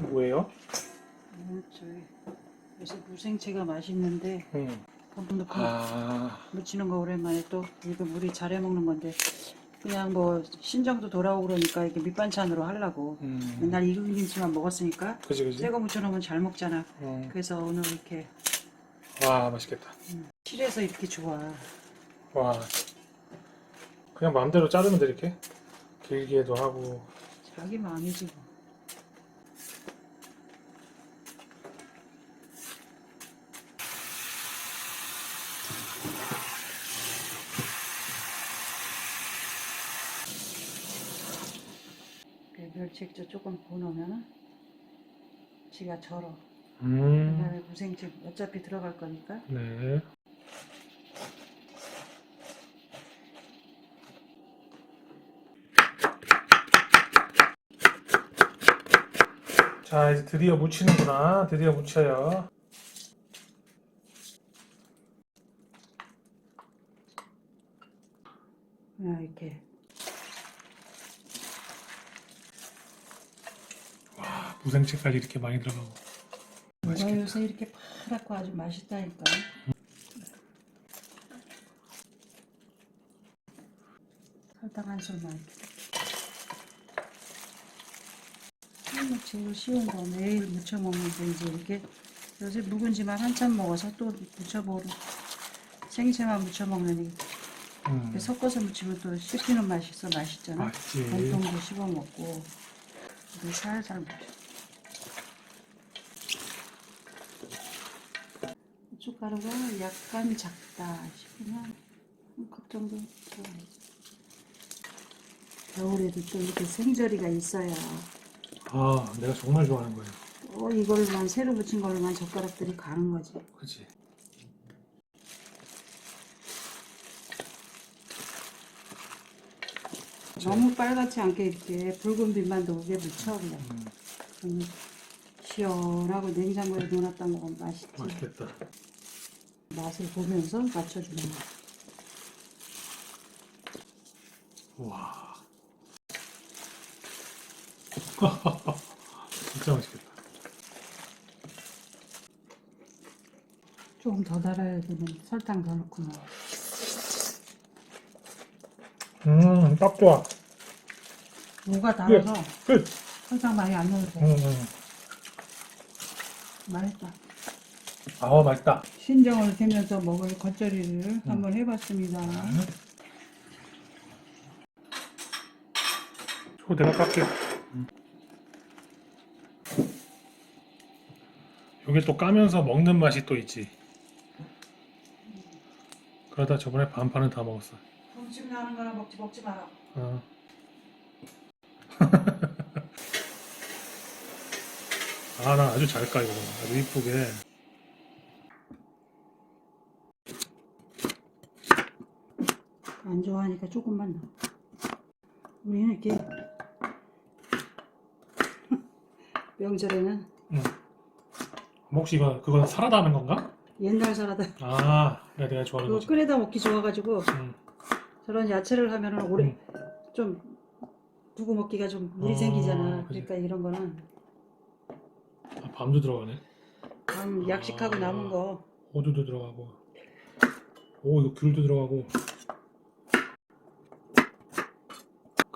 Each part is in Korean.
뭐예요? 음, 저기 요새 무생채가 맛있는데 응. 봄도 그 아, 무치는 거 오랜만에 또 이거 우리 잘해 먹는 건데 그냥 뭐 신정도 돌아오고 그러니까 이렇게 밑반찬으로 하려고 음. 맨날 김치만 먹었으니까 그지 그지. 새거 무쳐놓으면 잘 먹잖아 응. 그래서 오늘 이렇게 와 맛있겠다. 실해서 이렇게 좋아 와. 그냥 마음대로 자르면 돼 이렇게. 길게도 하고. 자기 마음이지 뭐. 멸치액젓 조금 부어놓으면은 지가 절어 음. 그다음에 무생채 어차피 들어갈 거니까 네. 자 이제 드디어 묻히는구나. 드디어 묻혀요. 그냥 이렇게 무생채까지 이렇게 많이 들어가고. 누가 맛있겠다. 요새 이렇게 파랗고 아주 맛있다니까 설탕 한 술만 뭐 제일 쉬운 거 매일 무쳐 먹는데 이제 이렇게 요새 묵은지만 한참 먹어서 또 무쳐 먹으러 생채만 무쳐 먹느니 음. 이렇게 섞어서 무치면 또 씹히는 맛이 있어 맛있잖아 맛있지. 몸통도 씹어 먹고 이렇게 살살 무쳐 고춧가루가 약간 작다 싶으면 한 컵 정도 들어가야지. 겨울에도 또 이렇게 생절이가 있어야 아 내가 정말 좋아하는 거예요. 또 이걸만 새로 붙인 걸로만 젓가락들이 가는 거지. 그렇지. 너무 빨갛지 않게 이렇게 붉은 빛만 돌게 묻혀 그냥. 음, 음, 시원하고 냉장고에 넣어놨다 먹으면 맛있지. 맛있겠다. 맛을 보면서 맞춰주는 거 와. 진짜 맛있겠다. 조금 더 달아야 되는 설탕 더 넣고 뭐. 음, 딱 좋아. 무가 달아서 끝. 설탕 많이 안 넣어도 돼 음, 음. 맛있다 아, 맛있다. 신정을 대면서 먹을 겉절이를 한번 해봤습니다. 저 내가 깎게. 요게 또 까면서 먹는 맛이 또 있지. 그러다 저번에 반판은 다 먹었어. 동침 나는 거나 먹지 먹지 마라. 어. 아, 나 아주 잘 까, 이거. 아주 이쁘게. 안 좋아하니까 조금만 넣어. 우리는 이렇게 명절에는 응. 혹시 이거, 그건 사라다 하는 건가? 옛날 사라다 아, 내가, 내가 좋아하는 그거 거지. 끓여다 먹기 좋아가지고 응. 저런 야채를 하면은 오래 응. 좀 두고 먹기가 좀 물이 어, 생기잖아. 그지. 그러니까 이런 거는 아, 밤도 들어가네. 감 약식하고 아. 남은 거 호두도 들어가고. 오, 이거 귤도 들어가고.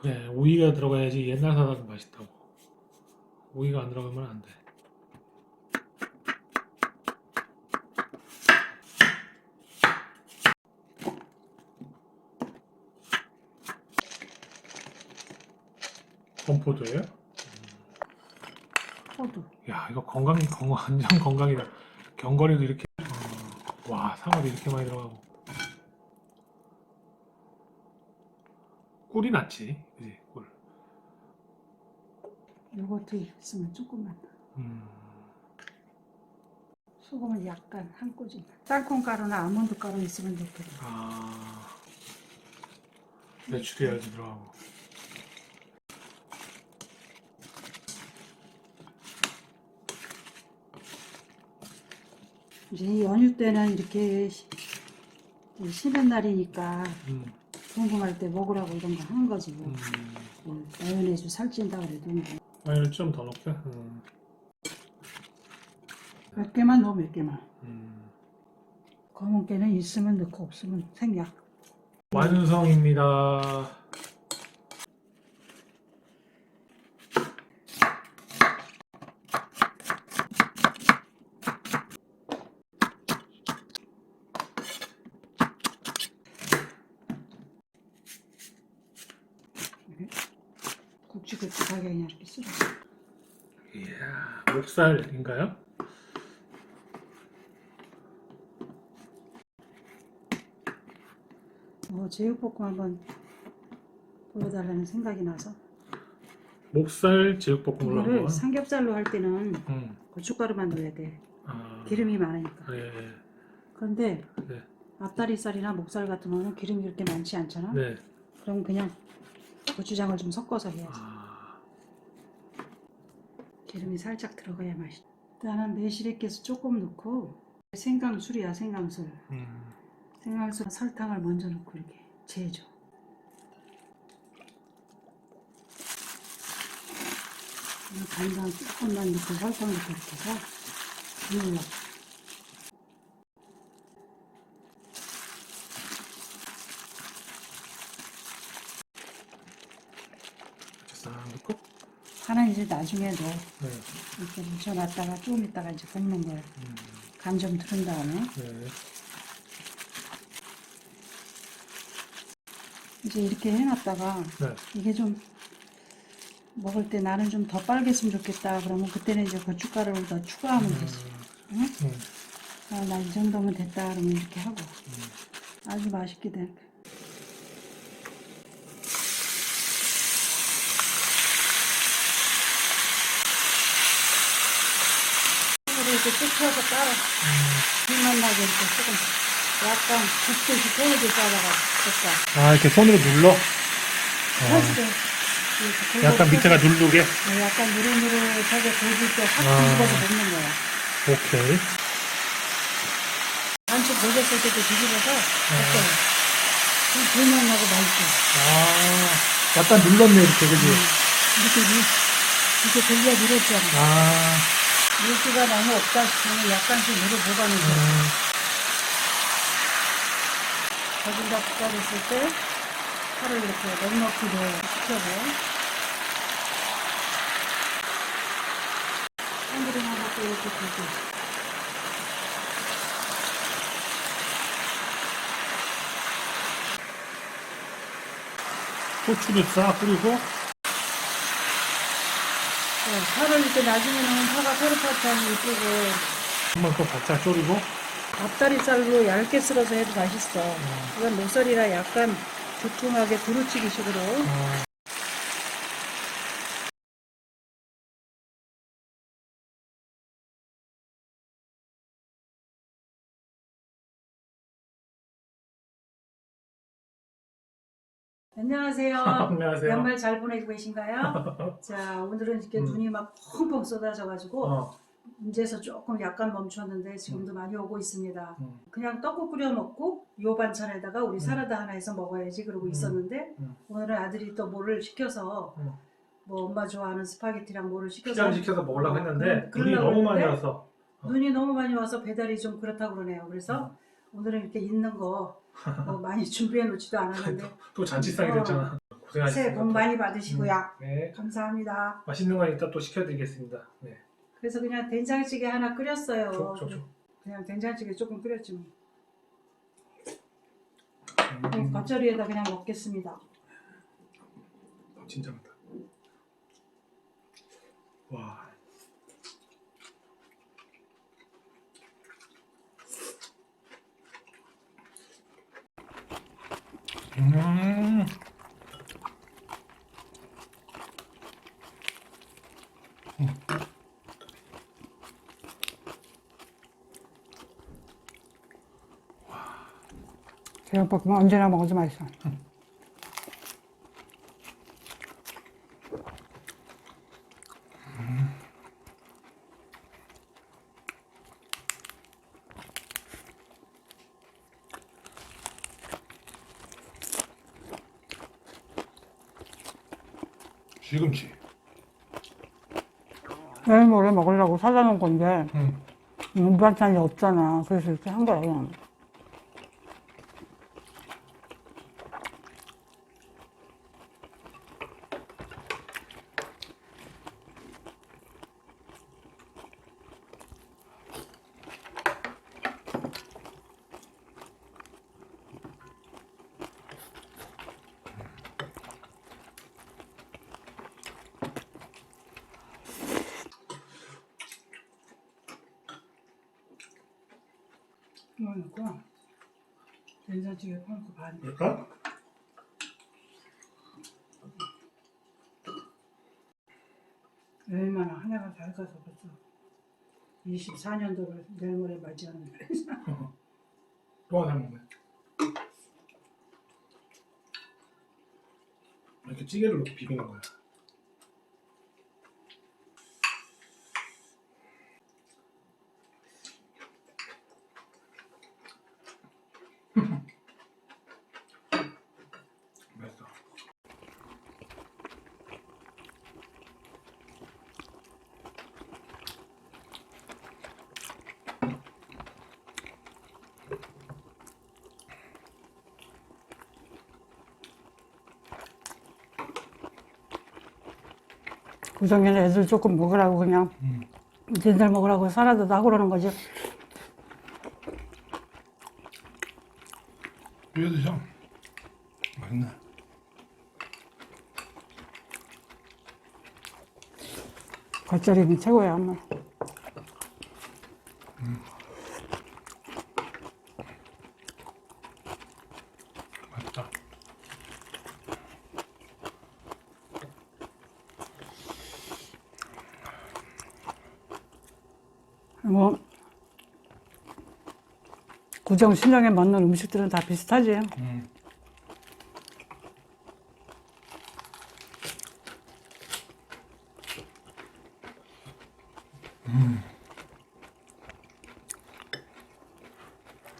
그래, 오이가 들어가야지 옛날 사다도 맛있다고. 오이가 안 들어가면 안 돼. 건포도예요? 호두. 야, 이거 건강, 건강, 완전 건강이다. 견과류도 이렇게, 어, 와, 상어도 이렇게 많이 들어가고. 꿀이 낫지, 그지, 꿀. 요것도 있으면 조금만. 음, 소금은 약간 한 꼬집. 땅콩 가루나 아몬드 가루 있으면 좋거든. 아, 메추리알도 들어가고. 이제 연휴 때는 이렇게 시- 이 쉬는 날이니까 음, 궁금할 때 먹으라고 이런 거 하는 거지 뭐. 뭐 마요네즈 살찐다 그래도 뭐. 아니 좀 더 넣을게. 음. 몇 개만 넣어 몇 개만. 음. 검은 깨는 있으면 넣고 없으면 생략. 완성입니다. 6살인가요? 어, 제육볶음 한번 보여달라는 생각이 나서 목살 제육볶음을 한번. 삼겹살로 할 때는 음. 고춧가루만 넣어야 돼 아, 기름이 많으니까 예, 예, 그런데 네. 앞다리살이나 목살 같은 거는 기름이 그렇게 많지 않잖아 네. 그럼 그냥 고추장을 좀 섞어서 해야지 아. 기름이 살짝 들어가야 맛있다. 일단은 매실액기스 조금 넣고 생강술이야 생강술. 음. 생강술 설탕을 먼저 넣고 이렇게 재줘. 간장 조금만 넣고 설탕 넣고 이렇게 해서. 싹 넣고. 파는 이제 나중에 넣어. 네. 이렇게 묻혀놨다가 조금 있다가 이제 볶는 거야. 음. 간좀 들은 다음에 네. 이제 이렇게 해놨다가 네. 이게 좀 먹을 때 나는 좀 더 빨갰으면 좋겠다. 그러면 그때는 이제 고춧가루를 더 추가하면 되지. 응? 음. 아, 나 이 정도면 됐다. 그러면 이렇게 하고 음. 아주 맛있게 돼. 이렇게 쭉 펴서 따라 불만 나게 이렇게 조금 약간 굽듯이 손으로 싸다가 볶아. 아, 이렇게 손으로 눌러? 사실은 이렇게 약간 밑에가 누르게? 네, 약간 누르누르하게 굴릴 때확 아. 뒤집어서 먹는 거야. 오케이. 반죽 먹었을 때도 뒤집어서 먹어요. 그 불맛나고 맛있어. 아, 약간 눌렀네, 이렇게, 그지? 이렇게 물, 이렇게 돌려 누렸잖아. 아, 물기가 너무 없다 싶으면 약간씩 물을 보가는 거야. 음. 거기다 볶아줬을 때 파를 이렇게 넉넉히 넣어 식혀서 한그릇 하나 또 이렇게 두고 고추를 싹 뿌리고, 네, 파를 이렇게 나중에는 파가 파릇파릇하니 이쁘고 한번 또 바짝 졸이고, 앞다리살로 얇게 썰어서 해도 맛있어. 이건 목살이라 약간 두툼하게 두루치기 식으로. 어, 안녕하세요. 안녕하세요. 연말 잘 보내고 계신가요? 자, 오늘은 이렇게 음. 눈이 막 펑펑 쏟아져가지고 어, 이제서 조금 약간 멈췄는데 지금도 많이 오고 있습니다. 음. 그냥 떡국 끓여 먹고 요 반찬에다가 우리 사라다 하나 해서 먹어야지 그러고 음. 있었는데 음. 오늘은 아들이 또 뭐를 시켜서 음. 뭐 엄마 좋아하는 스파게티랑 뭐를 시켜서 피자를 시켜서 먹으려고 어, 했는데, 그러- 눈이 너무 많이 와서. 어. 눈이 너무 많이 와서 배달이 좀 그렇다고 그러네요. 그래서 음. 오늘은 이렇게 있는 거뭐 많이 준비해 놓지도 않았는데 또 잔치상이 어. 됐잖아. 고생하셨습니다. 새해 복 많이 받으시고요. 음, 네. 감사합니다. 맛있는 거 이따 또 시켜드리겠습니다. 네. 그래서 그냥 된장찌개 하나 끓였어요. 줘, 줘, 줘. 그냥 된장찌개 조금 끓였지 뭐. 음, 겉절이에다 그냥 먹겠습니다. 어, 진짜 많다. 와. 음. 제육볶음 언제나 먹어도 맛있어. 시금치. 내일 모레 먹으려고 사다 놓은 건데 음. 밑반찬이 없잖아. 그래서 이렇게 한 거야, 그냥. 이거 넣고, 된장찌개 펄고 반. 그럴까? 얼마나 다 가서 벌써 24년도를 내일 모레 맞이하는데. 또 하나 먹네. 이렇게 찌개를 넣고 비비는 거야. 구성에는 애들 조금 먹으라고 그냥 음. 니들 먹으라고 사라도 하고 그러는 거지. 이거 드셔. 맛있네. 겉절이는 최고야, 엄마. 뭐 구정 신정에 맞는 음식들은 다 비슷하지. 음.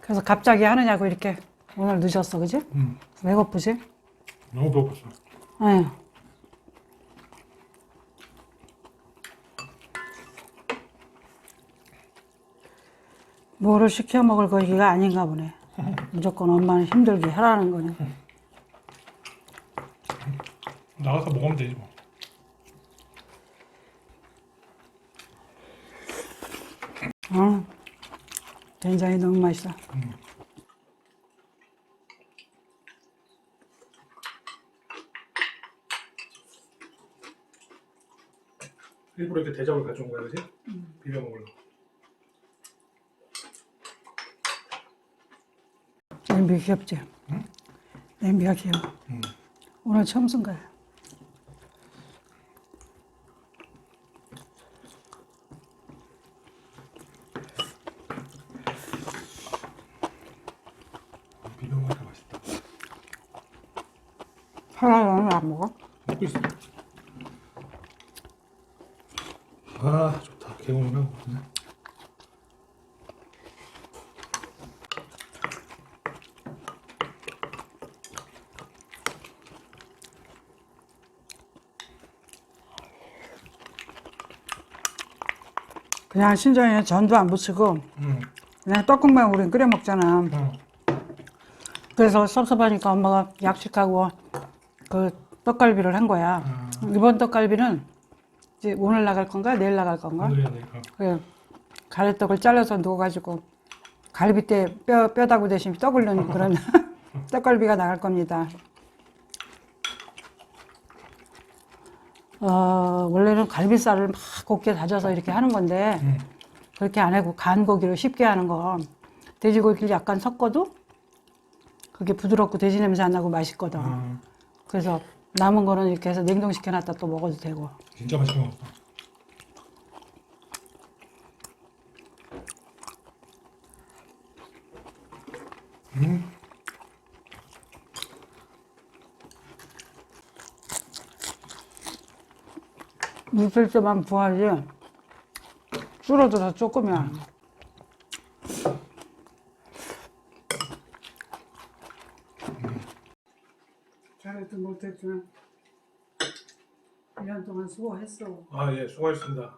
그래서 갑자기 하느냐고 이렇게 오늘 늦었어, 그지? 음. 왜 고프지? 너무 배고팠어. 응. 뭐를 시켜 먹을 거기가 아닌가 보네. 무조건 엄마는 힘들게 하라는 거네. 나가서 먹으면 되지 뭐. 어. 된장이 너무 맛있어. 일부러 이렇게 대접을 가져온 거야, 그지? 비벼 먹으려고. 냄비 귀엽지? 냄비가 귀여워. 음. 오늘 처음 쓴 거야. 비벼 먹으니까 맛있다. 하나는 안 먹어? 먹고 있어. 아 좋다. 개운하고. 그냥. 그냥 신정이는 전도 안 붙이고 음. 그냥 떡국만 우린 끓여 먹잖아. 음. 그래서 섭섭하니까 엄마가 약식하고 그 떡갈비를 한 거야. 아, 이번 떡갈비는 이제 오늘 나갈 건가 내일 나갈 건가? 내가. 그 가래떡을 잘라서 넣어가지고 갈비뼈 뼈 뼈다구 대신 떡을 넣는 그런 떡갈비가 나갈 겁니다. 어 원래는 갈비살을 막 곱게 다져서 이렇게 하는 건데 음. 그렇게 안 하고 간 고기로 쉽게 하는 거 돼지고기를 약간 섞어도 그게 부드럽고 돼지 냄새 안 나고 맛있거든. 아, 그래서 남은 거는 이렇게 해서 냉동시켜 놨다 또 먹어도 되고. 진짜 맛있게. 음. 있을 때만 부하지. 줄어들어 조금이야. 잘했든 못했든 1년 동안 수고했어. 아, 예, 수고하셨습니다.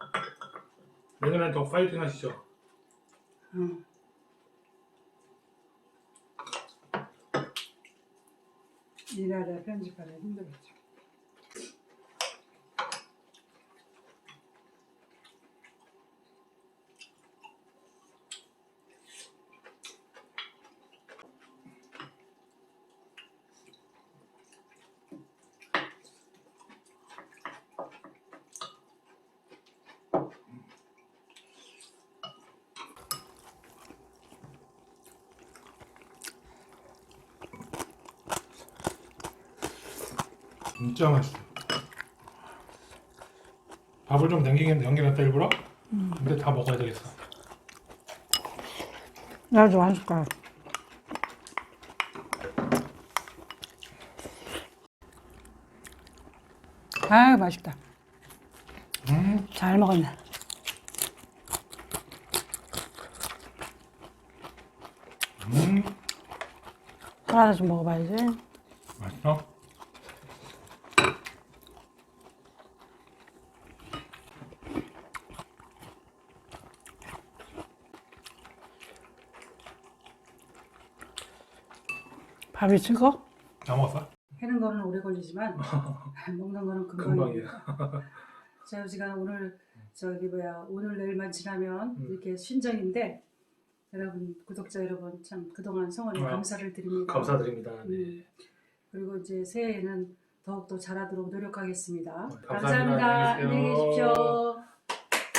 내년엔 더 파이팅 하시죠. 응. 일하다 편집하다 힘들었죠. 진짜 맛있어. 밥을 좀 남기긴 남겨놨다 일부러. 근데 다 먹어야 되겠어. 나도 한 숟가락. 아 맛있다. 음, 잘 먹었네. 음, 하나 좀 먹어봐야지. 맛있어. 밥이 식어? 다 먹었어? 해는 거는 오래 걸리지만 먹는 거는 금방. 금방이야. 자유지간 오늘 저기 뭐야 오늘 내일만 지나면 음. 이렇게 신정인데 여러분 구독자 여러분 참 그동안 성원에 아, 감사를 드립니다. 감사드립니다. 네. 음, 그리고 이제 새해에는 더욱 더 잘하도록 노력하겠습니다. 네, 감사합니다. 감사합니다. 안녕히. 계십시오.